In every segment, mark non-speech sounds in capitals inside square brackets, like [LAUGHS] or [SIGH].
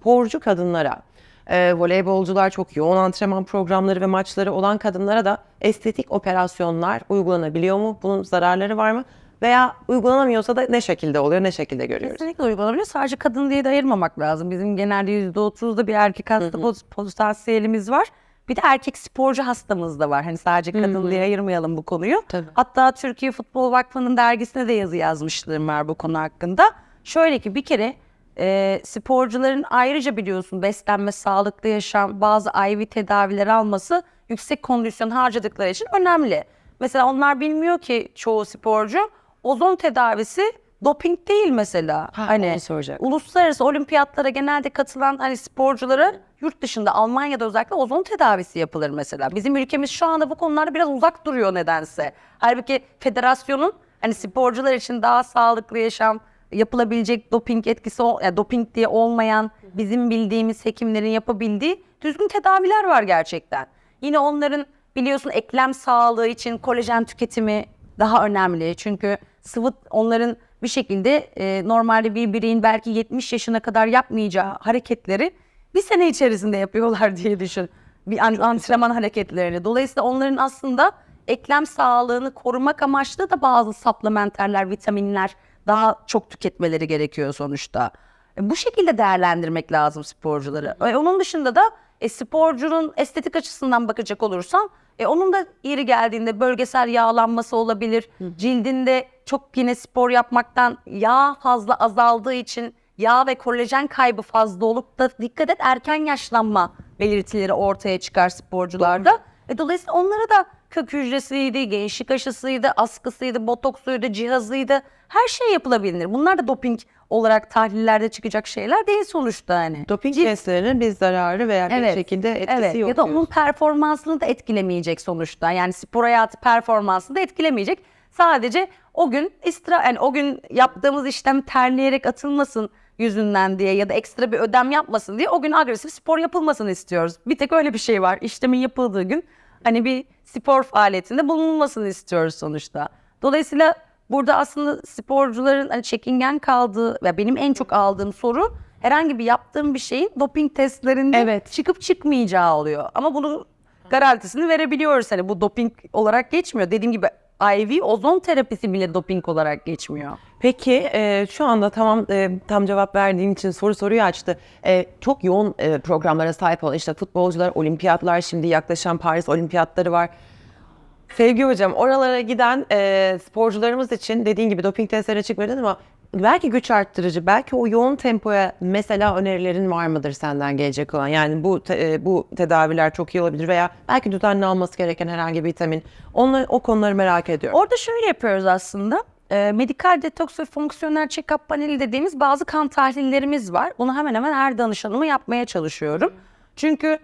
sporcu kadınlara, e, voleybolcular çok yoğun antrenman programları ve maçları olan kadınlara da estetik operasyonlar uygulanabiliyor mu? Bunun zararları var mı? Veya uygulanamıyorsa da ne şekilde oluyor, ne şekilde görüyoruz? Kesinlikle uygulanabilir. Sadece kadın diye de ayırmamak lazım. Bizim genelde %30'da bir erkek hasta potansiyelimiz var. Bir de erkek sporcu hastamız da var. Hani sadece kadın diye ayırmayalım bu konuyu. Tabii. Hatta Türkiye Futbol Vakfı'nın dergisine de yazı yazmışlığım var bu konu hakkında. Şöyle ki bir kere e, sporcuların ayrıca biliyorsun beslenme, sağlıklı yaşam, bazı IV tedavileri alması yüksek kondisyon harcadıkları için önemli. Mesela onlar bilmiyor ki çoğu sporcu ozon tedavisi doping değil mesela. Ha, hani soracak. uluslararası olimpiyatlara genelde katılan hani sporculara yurt dışında Almanya'da özellikle ozon tedavisi yapılır mesela. Bizim ülkemiz şu anda bu konularda biraz uzak duruyor nedense. Halbuki federasyonun hani sporcular için daha sağlıklı yaşam yapılabilecek doping etkisi yani doping diye olmayan bizim bildiğimiz hekimlerin yapabildiği düzgün tedaviler var gerçekten. Yine onların biliyorsun eklem sağlığı için kolajen tüketimi daha önemli. Çünkü sıvı onların bir şekilde e, normalde bir bireyin belki 70 yaşına kadar yapmayacağı hareketleri bir sene içerisinde yapıyorlar [LAUGHS] diye düşün. Bir an- antrenman hareketlerini. Dolayısıyla onların aslında eklem sağlığını korumak amaçlı da bazı supplementerler, vitaminler daha çok tüketmeleri gerekiyor sonuçta. E, Bu şekilde değerlendirmek lazım sporcuları. E, onun dışında da e, sporcunun estetik açısından bakacak olursam e, onun da yeri geldiğinde bölgesel yağlanması olabilir. Cildinde çok yine spor yapmaktan yağ fazla azaldığı için yağ ve kolajen kaybı fazla olup da dikkat et erken yaşlanma belirtileri ortaya çıkar sporcularda. E, dolayısıyla onlara da kök hücresiydi, gençlik aşısıydı, askısıydı, botoksuydu, cihazıydı. Her şey yapılabilir. Bunlar da doping olarak tahlillerde çıkacak şeyler değil sonuçta hani. Doping Cilt- testlerinin bir zararı veya bir Evet, şekilde etkisi evet. yok Ya da onun performansını da etkilemeyecek sonuçta. Yani spor hayatı performansını da etkilemeyecek. Sadece o gün istra yani o gün yaptığımız işlem terleyerek atılmasın yüzünden diye ya da ekstra bir ödem yapmasın diye o gün agresif spor yapılmasını istiyoruz. Bir tek öyle bir şey var. İşlemin yapıldığı gün hani bir spor faaliyetinde bulunulmasını istiyoruz sonuçta. Dolayısıyla burada aslında sporcuların hani çekingen kaldığı ve benim en çok aldığım soru herhangi bir yaptığım bir şeyin doping testlerinde Evet. çıkıp çıkmayacağı oluyor. Ama bunu garantisini verebiliyoruz. Hani bu doping olarak geçmiyor. Dediğim gibi IV ozon terapisi bile doping olarak geçmiyor. Peki e, şu anda tamam e, tam cevap verdiğin için soru soruyu açtı. E, çok yoğun e, programlara sahip olan işte futbolcular, olimpiyatlar, şimdi yaklaşan Paris olimpiyatları var. Sevgi hocam oralara giden e, sporcularımız için dediğin gibi doping testlerine çıkmadın ama belki güç arttırıcı, belki o yoğun tempoya mesela önerilerin var mıdır senden gelecek olan? Yani bu te- e, bu tedaviler çok iyi olabilir veya belki düzenli alması gereken herhangi bir vitamin. Onları, o konuları merak ediyorum. Orada şöyle yapıyoruz aslında. Ee, medikal detoks ve fonksiyonel check-up paneli dediğimiz bazı kan tahlillerimiz var. Bunu hemen hemen her danışanıma yapmaya çalışıyorum. Çünkü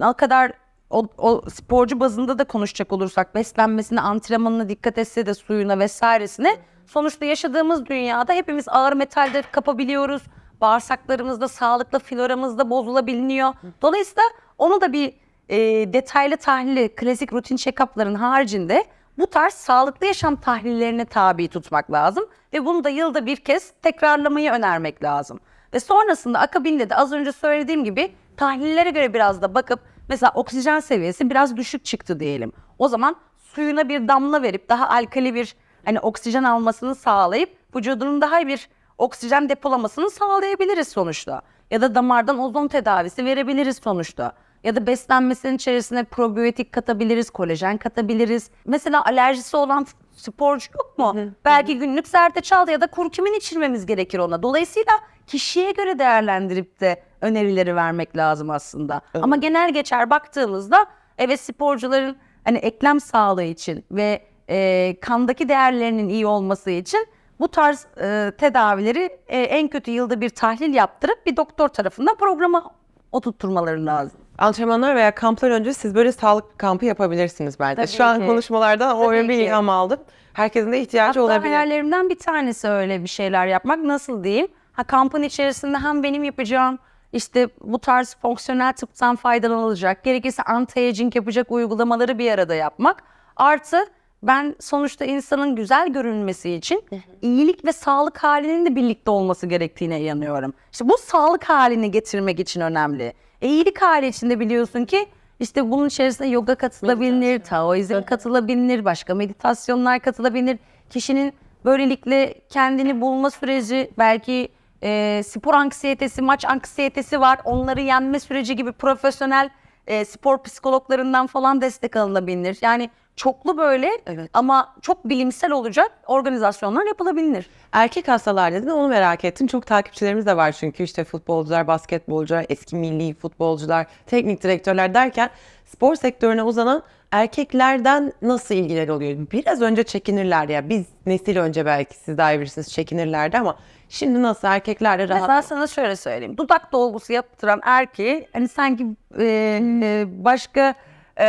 ne kadar o, o sporcu bazında da konuşacak olursak beslenmesine, antrenmanına dikkat etse de suyuna vesairesine sonuçta yaşadığımız dünyada hepimiz ağır metalde kapabiliyoruz. Bağırsaklarımızda, sağlıklı floramızda bozulabiliyor. Dolayısıyla onu da bir e, detaylı tahlili, klasik rutin check-up'ların haricinde bu tarz sağlıklı yaşam tahlillerine tabi tutmak lazım. Ve bunu da yılda bir kez tekrarlamayı önermek lazım. Ve sonrasında akabinde de az önce söylediğim gibi tahlillere göre biraz da bakıp mesela oksijen seviyesi biraz düşük çıktı diyelim. O zaman suyuna bir damla verip daha alkali bir hani oksijen almasını sağlayıp vücudunun daha bir oksijen depolamasını sağlayabiliriz sonuçta. Ya da damardan ozon tedavisi verebiliriz sonuçta. Ya da beslenmesinin içerisine probiyotik katabiliriz, kolajen katabiliriz. Mesela alerjisi olan sporcu yok mu? Belki günlük zerdeçal ya da kurkumin içirmemiz gerekir ona. Dolayısıyla kişiye göre değerlendirip de önerileri vermek lazım aslında. Ama genel geçer baktığımızda evet sporcuların hani eklem sağlığı için ve e, kandaki değerlerinin iyi olması için bu tarz e, tedavileri e, en kötü yılda bir tahlil yaptırıp bir doktor tarafından programa oturtturmaları lazım. Antrenmanlar veya kamplar önce siz böyle sağlık kampı yapabilirsiniz bence. Tabii Şu an ki. konuşmalardan o ki. ilham aldım. Herkesin de ihtiyacı Hatta olabilir. hayallerimden bir tanesi öyle bir şeyler yapmak. Nasıl diyeyim? Ha kampın içerisinde hem benim yapacağım işte bu tarz fonksiyonel tıptan faydalanılacak, gerekirse anti-aging yapacak uygulamaları bir arada yapmak. Artı Ben sonuçta insanın güzel görünmesi için iyilik ve sağlık halinin de birlikte olması gerektiğine inanıyorum. İşte bu sağlık halini getirmek için önemli. E, iyilik hali için de biliyorsun ki işte bunun içerisinde yoga katılabilir, Taoizm katılabilir, başka meditasyonlar katılabilir. Kişinin böylelikle kendini bulma süreci belki e, spor anksiyetesi, maç anksiyetesi var. Onları yenme süreci gibi profesyonel e, spor psikologlarından falan destek alınabilir. Yani çoklu böyle Evet. ama çok bilimsel olacak organizasyonlar yapılabilir. Erkek hastalar dedin onu merak ettim. Çok takipçilerimiz de var çünkü işte futbolcular, basketbolcular, eski milli futbolcular, teknik direktörler derken spor sektörüne uzanan erkeklerden nasıl ilgileri oluyor? Biraz önce çekinirler ya biz nesil önce belki siz daha iyi bilirsiniz çekinirlerdi ama şimdi nasıl erkeklerle rahat Mesela sana şöyle söyleyeyim. Dudak dolgusu yaptıran erkeği hani sanki e, başka e,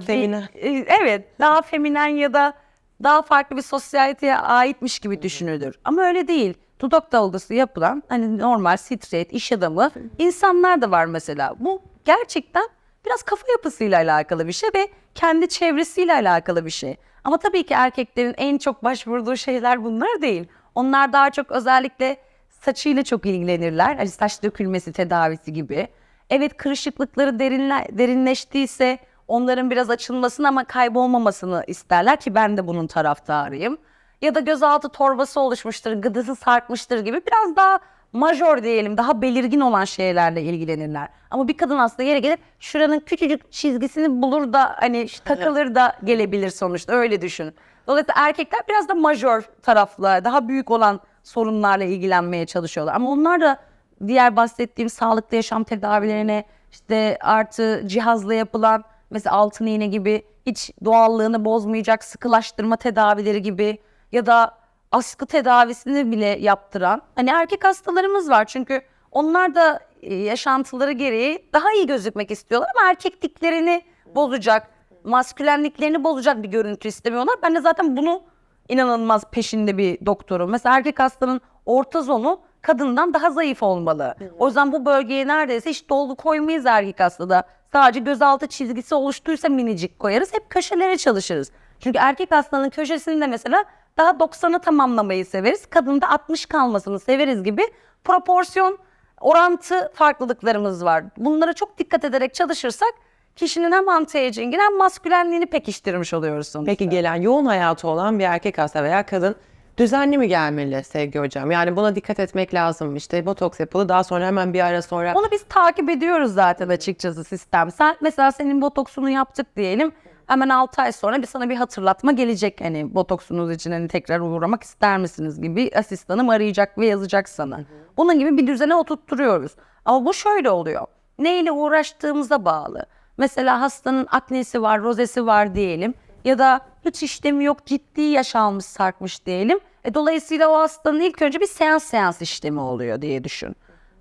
bir- Feminen. e, evet daha feminen ya da daha farklı bir sosyeteye aitmiş gibi düşünülür. Ama öyle değil. Dudak dolgusu yapılan hani normal straight iş adamı insanlar da var mesela. Bu gerçekten biraz kafa yapısıyla alakalı bir şey ve kendi çevresiyle alakalı bir şey. Ama tabii ki erkeklerin en çok başvurduğu şeyler bunlar değil. Onlar daha çok özellikle saçıyla çok ilgilenirler. Hani saç dökülmesi tedavisi gibi. Evet kırışıklıkları derinle, derinleştiyse onların biraz açılmasını ama kaybolmamasını isterler ki ben de bunun taraftarıyım. Ya da gözaltı torbası oluşmuştur, gıdısı sarkmıştır gibi biraz daha majör diyelim, daha belirgin olan şeylerle ilgilenirler. Ama bir kadın aslında yere gelir şuranın küçücük çizgisini bulur da hani takılır da gelebilir sonuçta öyle düşün. Dolayısıyla erkekler biraz da majör tarafla, daha büyük olan sorunlarla ilgilenmeye çalışıyorlar. Ama onlar da diğer bahsettiğim sağlıklı yaşam tedavilerine işte artı cihazla yapılan mesela altın iğne gibi hiç doğallığını bozmayacak sıkılaştırma tedavileri gibi ya da askı tedavisini bile yaptıran hani erkek hastalarımız var çünkü onlar da e, yaşantıları gereği daha iyi gözükmek istiyorlar ama erkekliklerini bozacak, maskülenliklerini bozacak bir görüntü istemiyorlar. Ben de zaten bunu inanılmaz peşinde bir doktorum. Mesela erkek hastanın orta zonu kadından daha zayıf olmalı. O yüzden bu bölgeye neredeyse hiç dolgu koymayız erkek hastada. Sadece gözaltı çizgisi oluştuysa minicik koyarız. Hep köşelere çalışırız. Çünkü erkek hastanın köşesinde mesela daha 90'ı tamamlamayı severiz. Kadında 60 kalmasını severiz gibi proporsiyon, orantı farklılıklarımız var. Bunlara çok dikkat ederek çalışırsak kişinin hem anti-aging'ini hem maskülenliğini pekiştirmiş oluyoruz sonuçta. Peki gelen yoğun hayatı olan bir erkek hasta veya kadın düzenli mi gelmeli Sevgi Hocam? Yani buna dikkat etmek lazım. İşte botoks yapıldı daha sonra hemen bir ara sonra Onu biz takip ediyoruz zaten açıkçası sistem. Sen mesela senin botoksunu yaptık diyelim. Hemen 6 ay sonra bir sana bir hatırlatma gelecek. Hani botoksunuz için hani tekrar uğramak ister misiniz gibi asistanım arayacak ve yazacak sana. Bunun gibi bir düzene oturtturuyoruz. Ama bu şöyle oluyor. Neyle uğraştığımıza bağlı. Mesela hastanın aknesi var, rozesi var diyelim. Ya da hiç işlemi yok, ciddi yaş almış, sarkmış diyelim. E, dolayısıyla o hastanın ilk önce bir seans seans işlemi oluyor diye düşün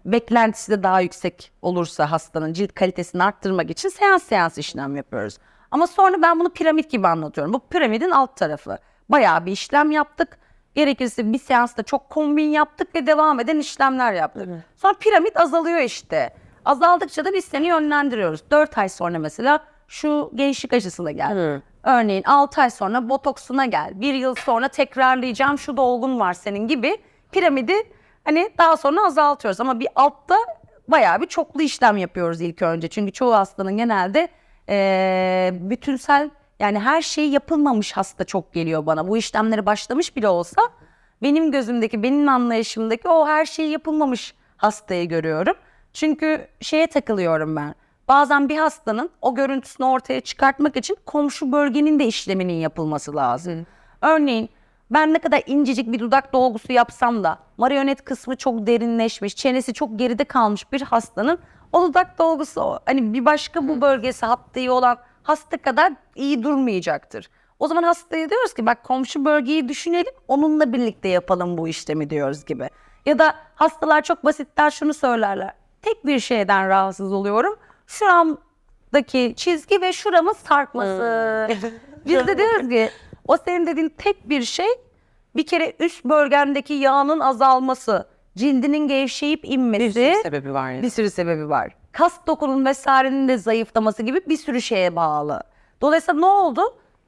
beklentisi de daha yüksek olursa hastanın cilt kalitesini arttırmak için seans seans işlem yapıyoruz. Ama sonra ben bunu piramit gibi anlatıyorum. Bu piramidin alt tarafı. Bayağı bir işlem yaptık. Gerekirse bir seansta çok kombin yaptık ve devam eden işlemler yaptık. Sonra piramit azalıyor işte. Azaldıkça da biz seni yönlendiriyoruz. 4 ay sonra mesela şu gençlik aşısına gel. Örneğin 6 ay sonra botoksuna gel. Bir yıl sonra tekrarlayacağım şu dolgun var senin gibi piramidi hani daha sonra azaltıyoruz. Ama bir altta bayağı bir çoklu işlem yapıyoruz ilk önce. Çünkü çoğu hastanın genelde eee, bütünsel yani her şey yapılmamış hasta çok geliyor bana. Bu işlemleri başlamış bile olsa benim gözümdeki, benim anlayışımdaki o her şey yapılmamış hastayı görüyorum. Çünkü şeye takılıyorum ben. Bazen bir hastanın o görüntüsünü ortaya çıkartmak için komşu bölgenin de işleminin yapılması lazım. Örneğin ben ne kadar incecik bir dudak dolgusu yapsam da marionet kısmı çok derinleşmiş, çenesi çok geride kalmış bir hastanın o dudak dolgusu hani bir başka bu bölgesi hattı iyi olan hasta kadar iyi durmayacaktır. O zaman hastaya diyoruz ki bak komşu bölgeyi düşünelim onunla birlikte yapalım bu işlemi diyoruz gibi. Ya da hastalar çok basitler şunu söylerler. Tek bir şeyden rahatsız oluyorum. Şuramdaki çizgi ve şuramın sarkması. [LAUGHS] Biz de diyoruz ki o senin dediğin tek bir şey bir kere üst bölgendeki yağının azalması, cildinin gevşeyip inmesi. bir sürü sebebi var. yani. Bir sürü sebebi var. Kas dokunun vesairenin de zayıflaması gibi bir sürü şeye bağlı. Dolayısıyla ne oldu?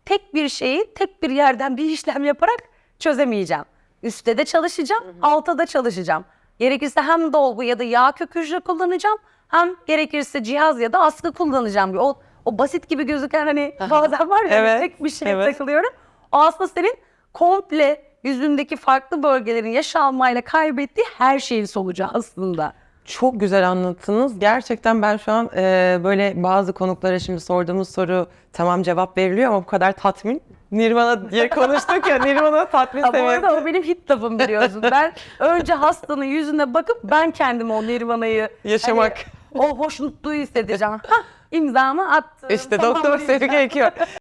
tek bir şeyi tek bir yerden bir işlem yaparak çözemeyeceğim. Üstte de çalışacağım, altta da çalışacağım. Gerekirse hem dolgu ya da yağ kök hücre kullanacağım, hem gerekirse cihaz ya da askı kullanacağım. O, o basit gibi gözüken hani [LAUGHS] bazen var ya hani Evet, tek bir şeye evet. takılıyorum. O aslında senin komple yüzündeki farklı bölgelerin yaş almayla kaybettiği her şeyin sonucu aslında. Çok güzel anlattınız. Gerçekten ben şu an e, böyle bazı konuklara şimdi sorduğumuz soru tamam cevap veriliyor ama bu kadar tatmin. Nirvana diye konuştuk ya Nirvana tatmin Ha, bu arada o benim hit lafım biliyorsun. Ben [LAUGHS] önce hastanın yüzüne bakıp ben kendime o nirvanayı Yaşamak. hani o hoşnutluğu hissedeceğim. Hah, imzamı attım. İşte Tamam doktor sevgi ekiyor.